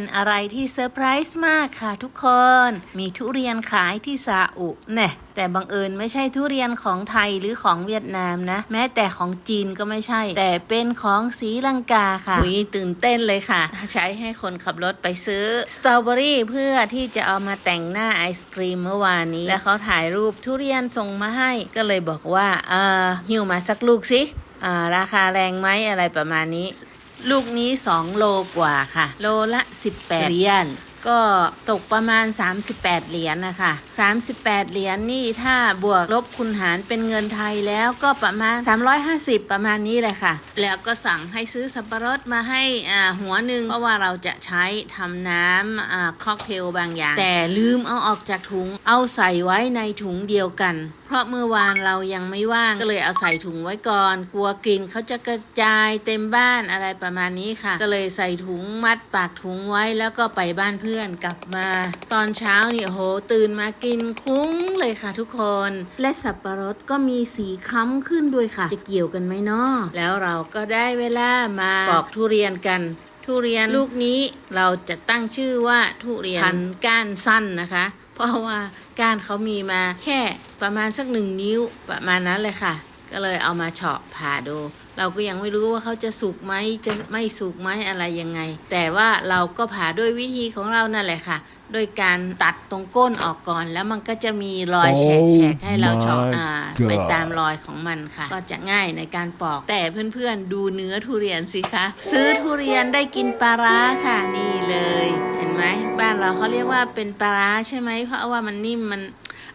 เป็นอะไรที่เซอร์ไพรส์มากค่ะทุกคน มีทุเรียนขายที่ซาอุเน่แต่บังเอิญไม่ใช่ทุเรียนของไทยหรือของเวียดนามนะ แม้แต่ของจีนก็ไม่ใช่ แต่เป็นของศรีลังกาค่ะอุยตื่นเต้นเลยค่ะ ใช้ให้คนขับรถไปซื้อสตรอเบอรี่เพื่อที่จะเอามาแต่งหน้าไอศครีมเมื่อวานนี้ และเขาถ่ายรูปทุเรียนส่งมาให้ก็เลยบอกว่าเออหิวมาสักลูกสิอ่าราคาแรงไหมอะไรประมาณนี้ ลูกนี้ 2 โลกว่าค่ะ โลละ 18 เหรียญก็ตกประมาณ 38 เหรียญนะคะ 38 เหรียญนี่ถ้าบวกลบคูณหารเป็นเงินไทยแล้วก็ประมาณ 350 ประมาณนี้แหละค่ะ แล้วก็สั่งให้ซื้อสับปะรดมาให้อ่าหัวหนึ่งเพราะว่าเราจะใช้ทำน้ำอ่าค็อกเทลบางอย่าง แต่ลืมเอาออกจากถุงเอาใส่ไว้ในถุงเดียวกัน เพราะเมื่อวานเรายังไม่ว่างก็เลยเอาใส่ถุงไว้ก่อน กลัวกลิ่นเขาจะกระจายเต็มบ้านอะไรประมาณนี้ค่ะ ก็เลยใส่ถุงมัดปากถุงไว้แล้วก็ไปบ้านเพื่อนกลับมา ตอนเช้านี่โหตื่นมากินคุ้งเลยค่ะทุกคน และสับปะรดก็มีสีคล้ำขึ้นด้วยค่ะ จะเกี่ยวกันไหมเนาะแล้วเราก็ได้เวลามาปอกทุเรียนกันทุเรียนลูกนี้เราจะตั้งชื่อว่าทุเรียนพันธุ์ก้านสั้นนะคะ เพราะว่า ก้านเขามีมาแค่ประมาณสักหนึ่งนิ้วประมาณนั้นเลยค่ะ ก็เลยเอามาเฉาะผ่าดู เราก็ยังไม่รู้ว่าเขาจะสุกไหมจะไม่สุกไหมอะไรยังไง แต่ว่าเราก็ผ่าด้วยวิธีของเรานั่นแหละค่ะ โดยการตัดตรงก้นออกก่อน แล้วมันก็จะมีรอยแฉก Oh แฉกให้เราเฉาะ my อ่า God ไปตามรอยของมันค่ะ ก็จะง่ายในการปอก แต่เพื่อนๆดูเนื้อทุเรียนสิคะ ซื้อทุเรียนได้กินปลาร้าค่ะนี่เลย เห็นไหมบ้านเราเขาเรียกว่าเป็นปลาร้าใช่ไหมเพราะว่ามันนิ่มมัน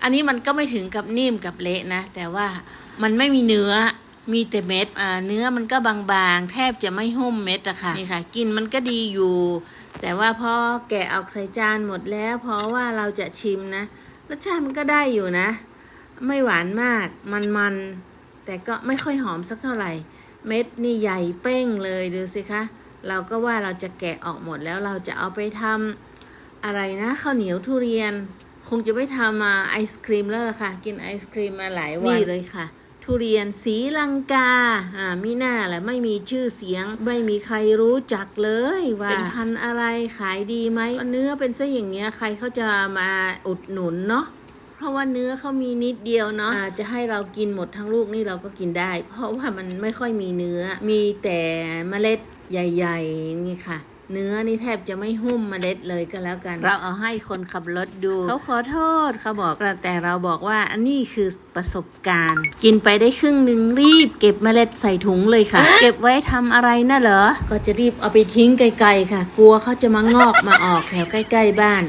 อันนี้มันก็ไม่ถึงกับนิ่มกับเละนะ แต่ว่ามันไม่มีเนื้อมีแต่เม็ดอ่าเนื้อมันก็บางๆ แทบจะไม่หุ้มเม็ดอะค่ะนี่ค่ะ กินมันก็ดีอยู่ แต่ว่าพอแกะออกใส่จานหมดแล้ว เพราะว่าเราจะชิมนะรสชาติมันก็ได้อยู่นะ ไม่หวานมากมันๆ แต่ก็ไม่ค่อยหอมสักเท่าไหร่ เม็ดนี่ใหญ่เป้งเลยดูสิคะเราก็ว่าเราจะแกะออกหมดแล้วเราจะเอาไปทำอะไรนะข้าวเหนียวทุเรียน คงจะไม่ทำมาไอศครีมแล้วล่ะค่ะ กินไอศครีมมาหลายวันนี่เลยค่ะ ทุเรียนสีลังกา อ่ามีหน้าแหละไม่มีชื่อเสียง ไม่มีใครรู้จักเลยว่าเป็นพันธุ์อะไรขายดีไหมเนื้อเป็นซะอย่างเงี้ยใครเขาจะมาอุดหนุนเนาะเพราะว่าเนื้อเขามีนิดเดียวเนาะอาจจะให้เรากินหมดทั้งลูกนี่เราก็กินได้ เพราะว่ามันไม่ค่อยมีเนื้อ มีแต่เมล็ดใหญ่ ๆ นี่ค่ะ เนื้อนี่แทบจะไม่หุ้มเมล็ดเลยก็แล้วกัน เราเอาให้คนขับรถดู เขาขอโทษเขาบอกแต่เราบอกว่าอันนี้คือประสบการณ์ กินไปได้ครึ่งหนึ่งรีบ เก็บเมล็ดใส่ถุงเลยค่ะ เก็บไว้ทำอะไรน่ะเหรอ ก็จะรีบเอาไปทิ้งไกลๆค่ะ กลัวเขาจะมางอกมาออกแถวใกล้ ๆ บ้าน